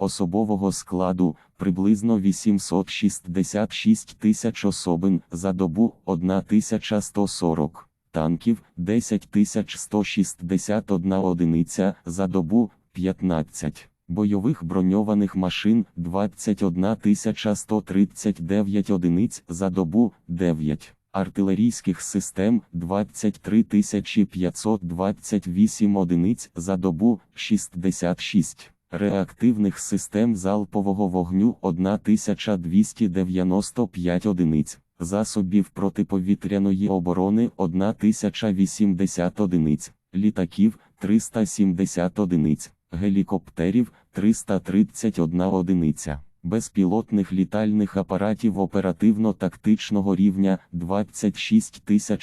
особового складу приблизно 866 тисяч особин за добу 1140 танків 10 161 одиниця за добу 15 бойових броньованих машин 21 139 одиниць за добу 9 артилерійських систем 23 528 одиниць за добу 66 реактивних систем залпового вогню 1295 одиниць засобів протиповітряної оборони 1080 одиниць, літаків 370 одиниць, гелікоптерів 331 одиниця, безпілотних літальних апаратів оперативно-тактичного рівня 26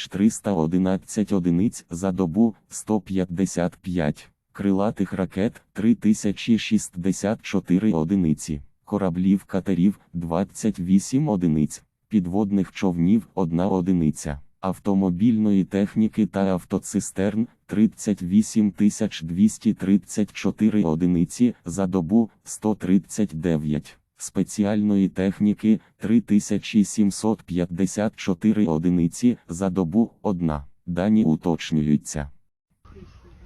311 одиниць за добу 155, крилатих ракет 3064 одиниці, кораблів катерів 28 одиниць підводних човнів 1 одиниця, автомобільної техніки та автоцистерн 38 234 одиниці за добу 139, спеціальної техніки 3754 одиниці за добу 1. Дані уточнюються.